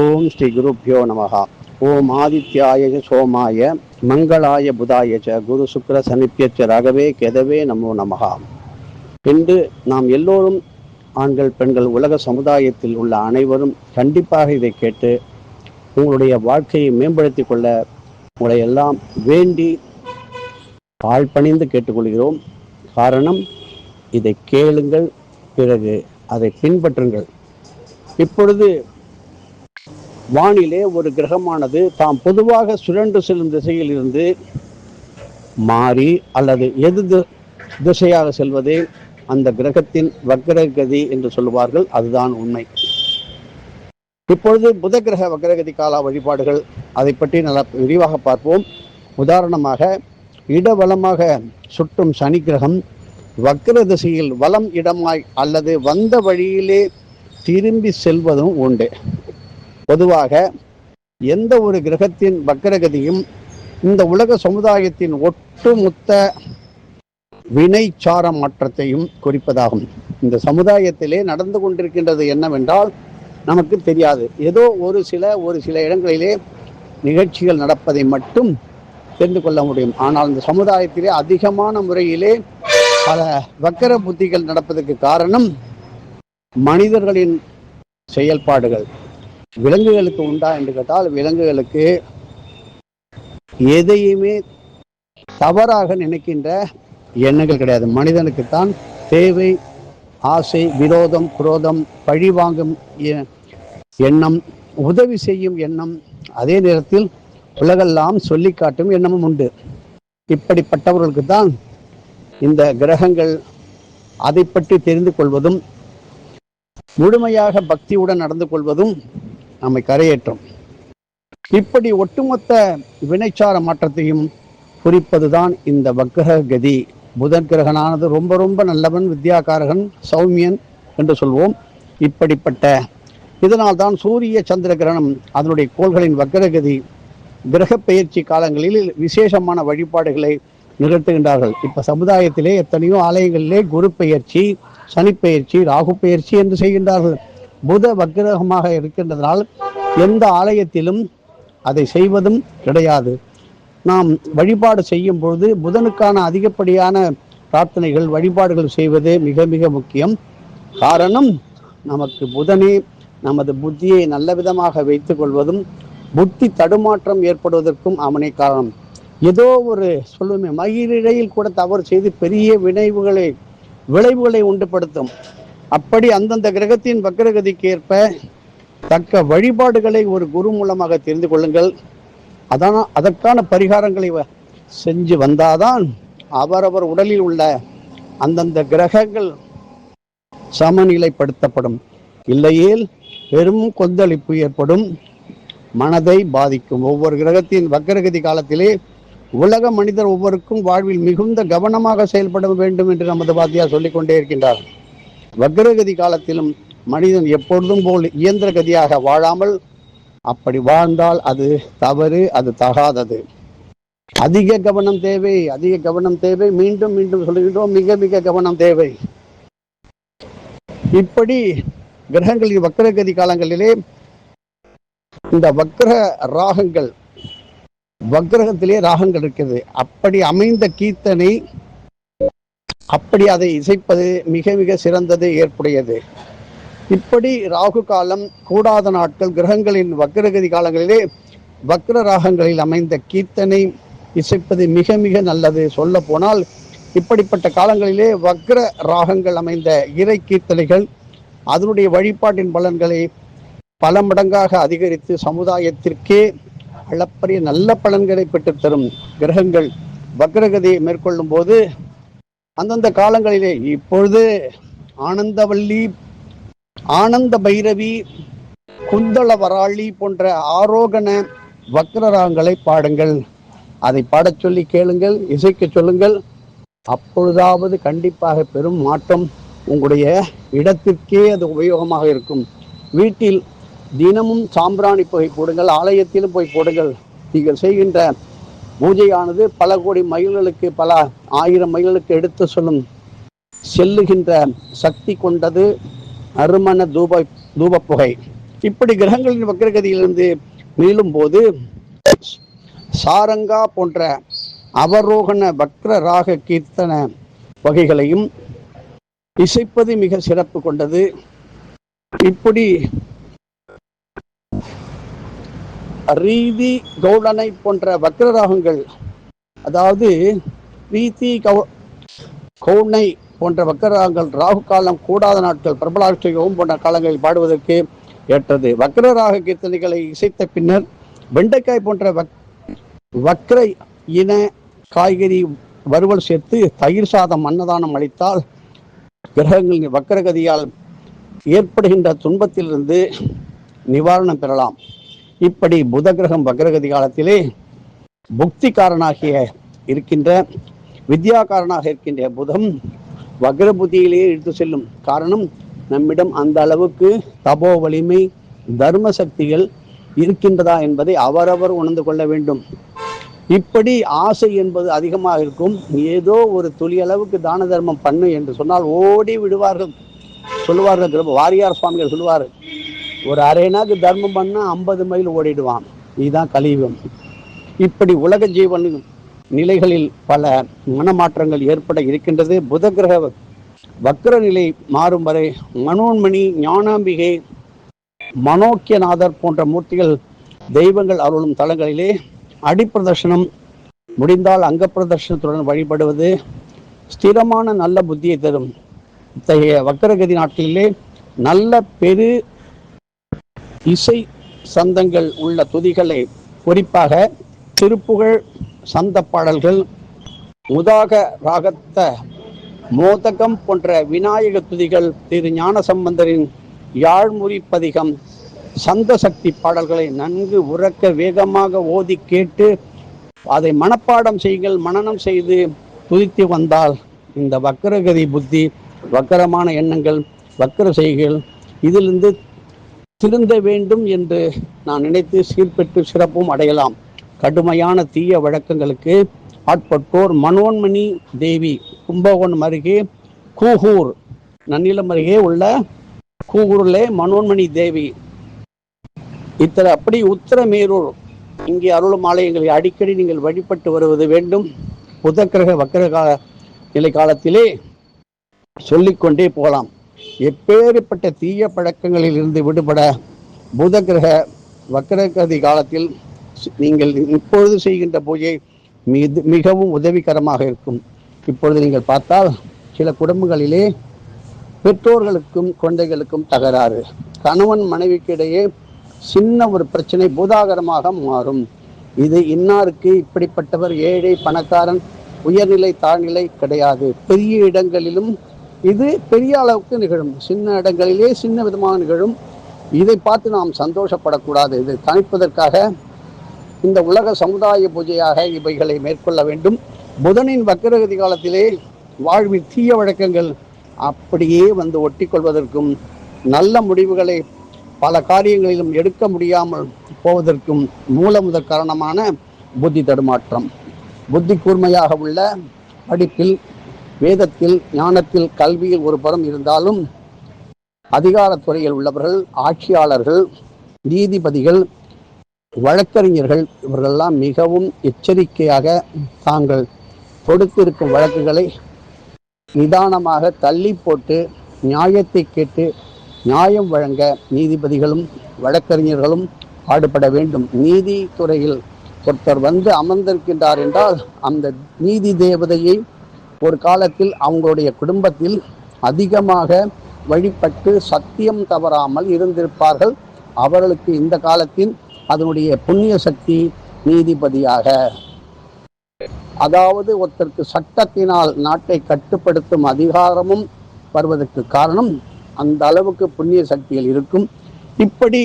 ஓம் ஸ்ரீ குருப்பியோ நமகா ஓம் ஆதித்யாய சோமாய மங்களாய புதாய ச குரு சுக்கர சனிப்பியச்ச ராகவே கெதவே நமோ நமகா என்று நாம் எல்லோரும் ஆண்கள் பெண்கள் உலக சமுதாயத்தில் உள்ள அனைவரும் கண்டிப்பாக இதை கேட்டு உங்களுடைய வாழ்க்கையை மேம்படுத்திக் கொள்ள உங்களை எல்லாம் வேண்டி பணிந்து கேட்டுக்கொள்கிறோம். காரணம் இதை கேளுங்கள் பிறகு அதை பின்பற்றுங்கள். இப்பொழுது வானிலே ஒரு கிரகமானது தாம் பொதுவாக சுழன்று செல்லும் திசையில் இருந்து மாறி அல்லது எது திசையாக செல்வதே அந்த கிரகத்தின் வக்ரகதி என்று சொல்லுவார்கள். அதுதான் உண்மை. இப்பொழுது புத கிரக வக்ரகதி கால வழிபாடுகள் அதை பற்றி நல்லா விரிவாக பார்ப்போம். உதாரணமாக இடவலமாக சுற்றும் சனி கிரகம் வக்ர திசையில் வலம் இடமாய் அல்லது வந்த வழியிலே திரும்பி செல்வதும் உண்டு. பொதுவாக எந்த ஒரு கிரகத்தின் வக்கரகதியும் இந்த உலக சமுதாயத்தின் ஒட்டுமொத்த வினைச்சார மாற்றத்தையும் குறிப்பதாகும். இந்த சமுதாயத்திலே நடந்து கொண்டிருக்கின்றது என்னவென்றால் நமக்கு தெரியாது. ஏதோ ஒரு சில ஒரு சில இடங்களிலே நிகழ்ச்சிகள் நடப்பதை மட்டும் தெரிந்து கொள்ள முடியும். ஆனால் இந்த சமுதாயத்திலே அதிகமான முறையிலே பல வக்கர புத்திகள் நடப்பதற்கு காரணம் மனிதர்களின் செயல்பாடுகள். விலங்குகளுக்கு உண்டா என்று கேட்டால் விலங்குகளுக்கு எதையுமே தவறாக நினைக்கின்ற எண்ணங்கள் கிடையாது. மனிதனுக்குத்தான் தேவை ஆசை விரோதம் குரோதம் பழி வாங்கும் எண்ணம் உதவி செய்யும் எண்ணம். அதே நேரத்தில் உலகெல்லாம் சொல்லி காட்டும் எண்ணமும் உண்டு. இப்படிப்பட்டவர்களுக்கு தான் இந்த கிரகங்கள் அதை பற்றி தெரிந்து கொள்வதும் முழுமையாக பக்தியுடன் நடந்து கொள்வதும் நம்மை கரையேற்றும். இப்படி ஒட்டுமொத்த வினைச்சார மாற்றத்தையும் குறிப்பதுதான் இந்த வக்ர கதி புதன் கிரகனானது ரொம்ப ரொம்ப நல்லவன் வித்யாகாரகன் சௌமியன் என்று சொல்வோம். இப்படிப்பட்ட இதனால் தான் சூரிய சந்திர கிரகணம் அதனுடைய கோள்களின் வக்ரகதி கிரக பயிற்சி காலங்களில் விசேஷமான வழிபாடுகளை நிகழ்த்துகின்றார்கள். இப்போ சமுதாயத்திலே எத்தனையோ ஆலயங்களிலே குரு பெயர்ச்சி சனி பெயர்ச்சி ராகு பெயர்ச்சி என்று செய்கின்றார்கள். புத வக்கிரகமாக இருக்கின்றதனால் எந்த ஆலயத்திலும் அதை செய்வதும் கிடையாது. நாம் வழிபாடு செய்யும் பொழுது புதனுக்கான அதிகப்படியான பிரார்த்தனைகள் வழிபாடுகள் செய்வது மிக மிக முக்கியம். காரணம் நமக்கு புதனே நமது புத்தியை நல்ல விதமாக வைத்து கொள்வதும் புத்தி தடுமாற்றம் ஏற்படுவதற்கும் அவனே காரணம். ஏதோ ஒரு சொல்லுமே மயிரிழையில் கூட தவறு செய்து பெரிய விளைவுகளை விளைவுகளை உண்டுபடுத்தும். அப்படி அந்தந்த கிரகத்தின் வக்ரகதிக்கு ஏற்ப தக்க வழிபாடுகளை ஒரு குரு மூலமாக தெரிந்து கொள்ளுங்கள். அதான் அதற்கான பரிகாரங்களை வ- செஞ்சு வந்தாதான் அவரவர் உடலில் உள்ள அந்தந்த கிரகங்கள் சமநிலைப்படுத்தப்படும். இல்லையேல் பெரும் கொந்தளிப்பு ஏற்படும். மனதை பாதிக்கும். ஒவ்வொரு கிரகத்தின் வக்கரகதி காலத்திலே உலக மனிதர் ஒவ்வொருக்கும் வாழ்வில் மிகுந்த கவனமாக செயல்பட வேண்டும் என்று நமது வாத்தியார் சொல்லிக் கொண்டே இருக்கின்றார். வக்ரகதி காலத்திலும் மனிதன் எப்பொழுதும் போல் இயந்திர கதியாக வாழாமல் அப்படி வாழ்ந்தால் அது தவறு அது தகாதது. அதிக கவனம் தேவை அதிக கவனம் தேவை. மீண்டும் மீண்டும் சொல்லுகின்றோம் மிக மிக கவனம் தேவை. இப்படி கிரகங்களின் வக்ரகதி காலங்களிலே இந்த வக்ர ராகங்கள் வக்ரகத்திலே ராகங்கள் இருக்கிறது அப்படி அமைந்த கீர்த்தனை அப்படி அதை இசைப்பது மிக மிக சிறந்தது ஏற்புடையது. இப்படி ராகு காலம் கூடாத நாட்கள் கிரகங்களின் வக்ரகதி காலங்களிலே வக்ர ராகங்களில் அமைந்த கீர்த்தனை இசைப்பது மிக மிக நல்லது. சொல்ல போனால் இப்படிப்பட்ட காலங்களிலே வக்ர ராகங்கள் அமைந்த இறை கீர்த்தனைகள் அதனுடைய வழிபாட்டின் பலன்களை பல மடங்காக அதிகரித்து சமுதாயத்திற்கே அளப்பரிய நல்ல பலன்களை பெற்றுத்தரும் கிரகங்கள் வக்ரகதியை மேற்கொள்ளும் போது அந்தந்த காலங்களிலே இப்பொழுது ஆனந்தவல்லி ஆனந்த பைரவி குந்தள வராளி போன்ற ஆரோகண வக்ரராங்களை பாடுங்கள். அதை பாடச் சொல்லி கேளுங்கள் இசைக்கச் சொல்லுங்கள். அப்பொழுதாவது கண்டிப்பாக பெரும் மாற்றம் உங்களுடைய இடத்திற்கே அது உபயோகமாக இருக்கும். வீட்டில் தினமும் சாம்பிராணி போய் போடுங்கள் ஆலயத்திலும் போய் போடுங்கள். நீங்கள் செய்கின்ற பூஜையானது பல கோடி மைல்களுக்கு பல ஆயிரம் மைல்களுக்கு எடுத்து சொல்லும் செல்லுகின்ற சக்தி கொண்டது அருமண தூப தூப புகை இப்படி கிரகங்களின் வக்கிரகதியிலிருந்து மீளும் போது சாரங்கா போன்ற அவரோகண வக்ர ராக கீர்த்தன வகைகளையும் இசைப்பது மிக சிறப்பு கொண்டது. இப்படி ரீதி கௌடனை போன்ற வக்ர ராகங்கள் அதாவது ரீதி கௌ கௌனை போன்ற வக்கரராகங்கள் ராகு காலம் கூடாத நாட்கள் பிரபலாஷ்டகம் போன்ற காலங்களில் பாடுவதற்கு ஏற்றது. வக்ர ராக கீர்த்தனைகளை இசைத்த பின்னர் வெண்டைக்காய் போன்ற வக் வக்ர இன காய்கறி வறுவல் சேர்த்து தயிர் சாதம் அன்னதானம் அளித்தால் கிரகங்களின் வக்கரகதியால் ஏற்படுகின்ற துன்பத்திலிருந்து நிவாரணம் பெறலாம். இப்படி புத கிரகம் வக்ரகதி காலத்திலே புக்திக்காரனாகிய இருக்கின்ற வித்யாக்காரனாக இருக்கின்ற புதம் வக்ர புத்தியிலேயே இழுத்து செல்லும். காரணம் நம்மிடம் அந்த அளவுக்கு தபோ வலிமை தர்ம சக்திகள் இருக்கின்றதா என்பதை அவரவர் உணர்ந்து கொள்ள வேண்டும். இப்படி ஆசை என்பது அதிகமாக இருக்கும். ஏதோ ஒரு துளி அளவுக்கு தான தர்மம் பண்ணு என்று சொன்னால் ஓடி விடுவார்கள். சொல்லுவார்கள் வாரியார் சுவாமிகள் சொல்லுவார் ஒரு அரைநாக்கு தர்மம் பண்ணால் ஐம்பது மைல் ஓடிடுவான். இதுதான் கலியுகம். இப்படி உலக ஜீவன் நிலைகளில் பல மனமாற்றங்கள் ஏற்பட இருக்கின்றது. புத கிரக வக்ர நிலை மாறும் வரை மனோன்மணி ஞானாம்பிகை மனோக்கியநாதர் போன்ற மூர்த்திகள் தெய்வங்கள் அருளும் தலங்களிலே அடிப்பிரதர்ஷனம் முடிந்தால் அங்க பிரதர்ஷனத்துடன் வழிபடுவது ஸ்திரமான நல்ல புத்தியை தரும். இத்தகைய வக்கரகதி நாட்டிலே நல்ல பெரு இசை சந்தங்கள் உள்ள துதிகளை குறிப்பாக திருப்புகழ் சந்த பாடல்கள் முதாக ராகத்த மோதகம் போன்ற விநாயக துதிகள் திரு ஞான சம்பந்தரின் யாழ்முறி பதிகம் சந்த சக்தி பாடல்களை நன்கு உறக்க வேகமாக ஓதி கேட்டு அதை மனப்பாடம் செய்யுங்கள் மனனம் செய்து துதித்து வந்தால் இந்த வக்கரகதி புத்தி வக்கரமான எண்ணங்கள் வக்கர செய்கள் இதிலிருந்து திருந்த வேண்டும் என்று நான் நினைத்து சீர்பெற்று சிறப்பும் அடையலாம். கடுமையான தீய வழக்கங்களுக்கு ஆட்பட்டோர் மனோன்மணி தேவி கும்பகோணம் அருகே கூகூர் நன்னிலம் அருகே உள்ள கூகூரிலே மனோன்மணி தேவி. இத்தனை அப்படி உத்தரமேரூர் இங்கே அருளும் ஆலயங்களை அடிக்கடி நீங்கள் வழிபட்டு வருவது வேண்டும். புதக்கிரக வக்கர கால நிலை காலத்திலே சொல்லிக்கொண்டே போகலாம். எப்பேற்பட்ட தீய பழக்கங்களில் இருந்து விடுபட புதக்கிரக வக்கரகதி காலத்தில் நீங்கள் இப்பொழுது செய்கின்ற பூஜை மிக மிகவும் உதவிகரமாக இருக்கும். இப்பொழுது நீங்கள் பார்த்தால் சில குடும்பங்களிலே பெற்றோர்களுக்கும் குழந்தைகளுக்கும் தகராறு. கணவன் மனைவிக்கு இடையே சின்ன ஒரு பிரச்சனை பூதாகரமாக மாறும். இது இன்னாருக்கு இப்படிப்பட்டவர் ஏழை பணக்காரன் உயர்நிலை தாழ்நிலை கிடையாது. பெரிய இடங்களிலும் இது பெரிய அளவுக்கு நிகழும். சின்ன இடங்களிலே சின்ன விதமாக நிகழும். இதை பார்த்து நாம் சந்தோஷப்படக்கூடாது. இதை தணிப்பதற்காக இந்த உலக சமுதாய பூஜையாக இவைகளை மேற்கொள்ள வேண்டும். புதனின் வக்கரகதி காலத்திலே வாழ்வில் தீய வழக்கங்கள் அப்படியே வந்து ஒட்டி கொள்வதற்கும் நல்ல முடிவுகளை பல காரியங்களிலும் எடுக்க முடியாமல் போவதற்கும் மூல முதற் காரணமான புத்தி தடுமாற்றம். புத்தி கூர்மையாக உள்ள படிப்பில் வேதத்தில் ஞானத்தில் கல்வியில் ஒரு புறம் இருந்தாலும் அதிகாரத்துறையில் உள்ளவர்கள் ஆட்சியாளர்கள் நீதிபதிகள் வழக்கறிஞர்கள் இவர்களெல்லாம் மிகவும் எச்சரிக்கையாக தாங்கள் கொடுத்திருக்கும் வழக்குகளை நிதானமாக தள்ளி போட்டு நியாயத்தை கேட்டு நியாயம் வழங்க நீதிபதிகளும் வழக்கறிஞர்களும் பாடுபட வேண்டும். நீதித்துறையில் ஒருத்தர் வந்து அமர்ந்திருக்கின்றார் என்றால் அந்த நீதி தேவதையை ஒரு காலத்தில் அவங்களுடைய குடும்பத்தில் அதிகமாக வழிபட்டு சத்தியம் தவறாமல் இருந்திருப்பார்கள். அவர்களுக்கு இந்த காலத்தில் அதனுடைய புண்ணிய சக்தி நீதிபதியாக. அதாவது ஒருத்தருக்கு சட்டத்தினால் நாட்டை கட்டுப்படுத்தும் அதிகாரமும் வருவதற்கு காரணம் அந்த அளவுக்கு புண்ணிய சக்திகள் இருக்கும். இப்படி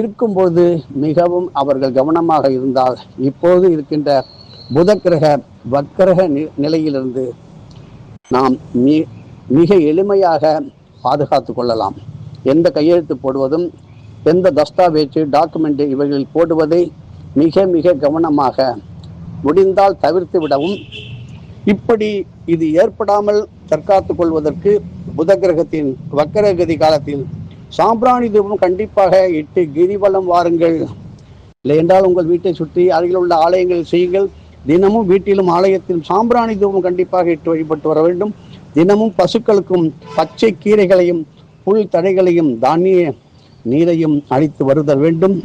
இருக்கும்போது மிகவும் அவர்கள் கவனமாக இருந்தால் இப்போது இருக்கின்ற புதக்கிரக வக்கரக நிலையிலிருந்து நாம் மி மிக எளிமையாக பாதுகாத்து கொள்ளலாம். எந்த கையெழுத்து போடுவதும் எந்த தஸ்தாவேஜ் டாக்குமெண்ட் இவைகளில் போடுவதை மிக மிக கவனமாக முடிந்தால் தவிர்த்து விடவும் இப்படி இது ஏற்படாமல் தற்காத்து கொள்வதற்கு புத கிரகத்தின் வக்கரகதி காலத்தில் சாம்பிராணி தூபம் கண்டிப்பாக இட்டு கிரிவலம் வாருங்கள். இல்லை என்றால் உங்கள் வீட்டை சுற்றி அருகில் உள்ள ஆலயங்கள் செய்யுங்கள். தினமும் வீட்டிலும் ஆலயத்திலும் சாம்பிராணி தூபம் கண்டிப்பாக இட்டு வழிபட்டு வர வேண்டும். தினமும் பசுக்களுக்கும் பச்சை கீரைகளையும் புல் தடைகளையும் தானிய நீரையும் அழித்து வருதல் வேண்டும்.